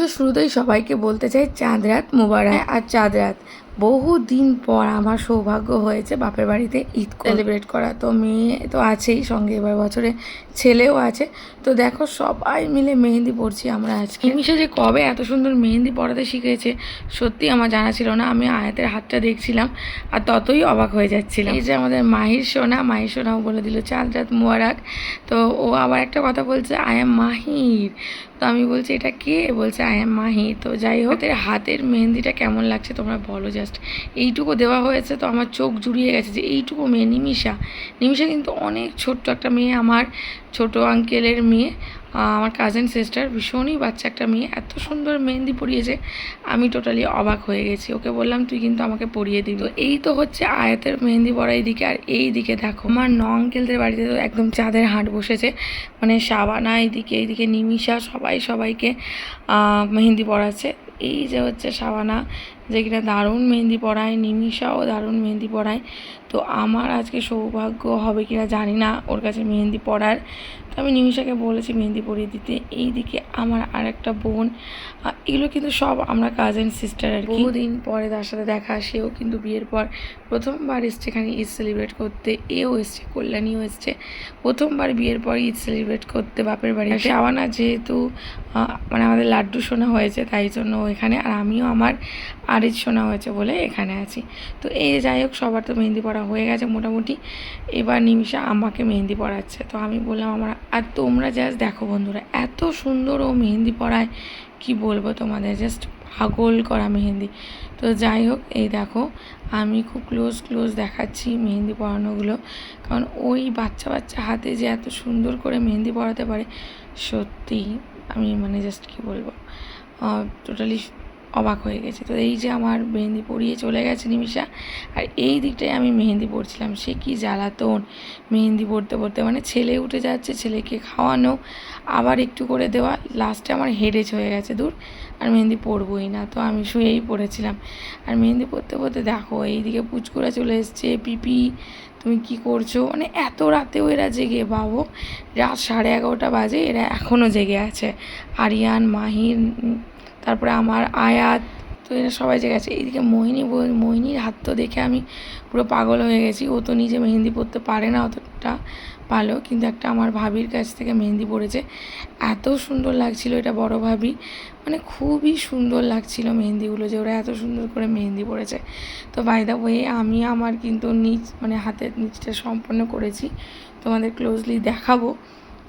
Video শুরুতেই সবাইকে বলতে চাই চাঁদ রাত মুবারক। আর চাঁদ রাত। বহু দিন পর আমার সৌভাগ্য হয়েছে বাপের বাড়িতে ঈদ সেলিব্রেট করা। তো মেয়ে তো আছেই সঙ্গে এবার বছরে ছেলেও আছে। তো দেখো সবাই মিলে মেহেন্দি পড়ছি আমরা আজকে। মিশে যে কবে এত সুন্দর মেহেন্দি পড়াতে শিখেছে সত্যি আমার জানা ছিল না। আমি আয়াতের হাতটা দেখছিলাম আর ততই অবাক হয়ে যাচ্ছিলাম। এই যে আমাদের মাহির সোনা মাহির সোনাও বলে দিল চাঁদ রাত মুবারক। তো ও আবার একটা কথা বলছে আই এম মাহির। তো আমি বলছি এটা কে? বলছে আই এম মাহি তো যাই হোক এর হাতের মেহেন্দিটা কেমন লাগছে তোমরা বলো জাস্ট এইটুকু দেওয়া হয়েছে তো আমার চোখ জুড়িয়ে গেছে যে এইটুকু মেয়ে নিমিষা। নিমিষা কিন্তু অনেক ছোট্ট একটা মেয়ে, আমার ছোট আঙ্কেলের মেয়ে আমার কাজিন সিস্টার ভীষণই বাচ্চা একটা মেয়ে। এত সুন্দর মেহেন্দি পরিয়েছে, আমি টোটালি অবাক হয়ে গেছি। ওকে বললাম, তুই কিন্তু আমাকে পরিয়ে দিবি। এই তো হচ্ছে আয়াতের মেহেন্দি পরা এইদিকে, আর এই দিকে দেখো, আমার ন আঙ্কেলদের বাড়িতে তো একদম চাঁদের হাট বসেছে। মানে সাবানা এইদিকে এইদিকে নিমিষা, সবাই সবাইকে মেহেন্দি পরাচ্ছে এই যে হচ্ছে সাবানা যে কিনা দারুণ মেহেন্দি পড়ায় নিমিষাও দারুণ মেহেন্দি পড়ায় তো আমার আজকে সৌভাগ্য হবে কিনা জানি না ওর কাছে মেহেন্দি পড়ার তো আমি নিমিষাকে বলেছি মেহেন্দি পরিয়ে দিতে। এইদিকে আমার আর একটা বোন এগুলো কিন্তু সব আমরা কাজিন সিস্টার আর কি। বহুদিন পরে তার সাথে দেখা সেও কিন্তু বিয়ের পর প্রথমবার এসছে এখানে ঈদ সেলিব্রেট করতে। এও এসছে কল্যাণীও এসছে। প্রথমবার বিয়ের পর ঈদ সেলিব্রেট করতে বাপের বাড়ি। শাবানা যেহেতু মানে আমাদের লাড্ডু শোনা হয়েছে তাই জন্য এখানে আর আমিও আমার আরিজ শোনা হয়েছে বলে এখানে আছি। তো এই যাই হোক, সবার তো মেহেন্দি পড়া হয়ে গেছে মোটামুটি। এবার নিমিষা আমাকে মেহেন্দি পড়াচ্ছে। তো আমি বললাম, আমার আর তোমরা জাস্ট দেখো বন্ধুরা, এত সুন্দর ও মেহেন্দি পড়ায়, কি বলব তোমাদের জাস্ট পাগল করা মেহেন্দি। তো যাই হোক, এই দেখো, আমি খুব ক্লোজ ক্লোজ দেখাচ্ছি মেহেন্দি পরানোগুলো কারণ ওই বাচ্চা বাচ্চা হাতে যে এত সুন্দর করে মেহেন্দি পরাতে পারে সত্যি আমি মানে জাস্ট কি বলব টোটালি অবাক হয়ে গেছে। তো এই যে আমার মেহেন্দি পরিয়ে চলে গেছে নিমিশা আর এই দিকটায় আমি মেহেন্দি পড়ছিলাম সে কি জ্বালাতন। মেহেন্দি পড়তে পড়তে মানে ছেলে উঠে যাচ্ছে, ছেলেকে খাওয়ানো, আবার একটু করে দেওয়া, লাস্টে আমার হেডেজ হয়ে গেছে দূর, আর মেহেন্দি পরবই না। তো আমি শুয়েই পড়েছিলাম। আর মেহেন্দি পড়তে পড়তে দেখো, এইদিকে পুচকুরা চলে এসছে, পিপি, তুমি কি করছ? মানে এত রাতেও এরা জেগে, বাবু। রাত সাড়ে এগারোটা বাজে, এরা এখনও জেগে আছে। আরিয়ান, মাহির তারপরে আমার আয়াত, তো এরা সবাই যে গেছে এইদিকে মোহিনী মোহিনীর হাত তো দেখে আমি পুরো পাগল হয়ে গেছি। ও তো নিজে মেহেন্দি পরতে পারে না অতটা ভালো, কিন্তু একটা আমার ভাবির কাছ থেকে মেহেন্দি পড়েছে। এত সুন্দর লাগছিল এটা বড় ভাবি। মানে খুবই সুন্দর লাগছিল মেহেন্দিগুলো যে ওরা এত সুন্দর করে মেহেন্দি পড়েছে। তো বাই দ্য ওয়ে আমি আমার কিন্তু নিচ মানে হাতের নিচটা সম্পন্ন করেছি। তোমাদের ক্লোজলি দেখাবো।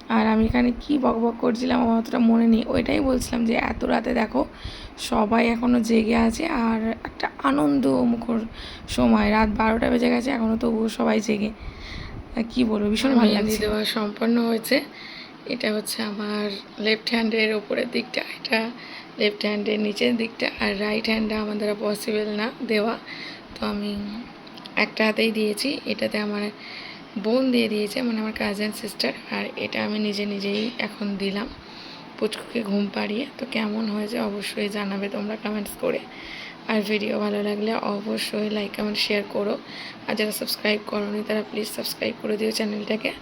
আর আমি এখানে কি বক বক করছিলাম আমার অতটা মনে নেই। ওইটাই বলছিলাম যে এত রাতে দেখো সবাই এখনও জেগে আছে আর একটা আনন্দ মুখর সময়। রাত বারোটা বেজে গেছে এখনও তবুও সবাই জেগে। কি বলব ভীষণ ভালো লাগছে। দেওয়া সম্পন্ন হয়েছে। এটা হচ্ছে আমার লেফট হ্যান্ডের ওপরের দিকটা এটা লেফট হ্যান্ডের নিচের দিকটা আর রাইট হ্যান্ডটা আমার দ্বারা পসিবল না দেওয়া। তো আমি একটা হাতেই দিয়েছি এটাতে আমার বোন দিয়ে দিয়েছে মানে আমার কাজিন সিস্টার আর এটা আমি নিজে নিজেই এখন দিলাম। পুচকুকে ঘুম পাড়িয়ে, তো কেমন হয়েছে অবশ্যই জানাবে তোমরা কমেন্টস করে। আর ভিডিও ভালো লাগলে অবশ্যই লাইক কমেন্ট শেয়ার করো। আর যারা সাবস্ক্রাইব করোনি, তারা প্লিজ সাবস্ক্রাইব করে দিও চ্যানেলটাকে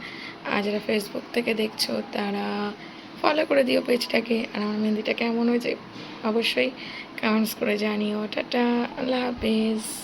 আর যারা ফেসবুক থেকে দেখছ, তারা ফলো করে দিও পেজটাকে আর আমার মেহেন্দিটা কেমন হয়েছে, অবশ্যই কমেন্টস করে জানিও। টাটা, আল্লাহ হাফেজ।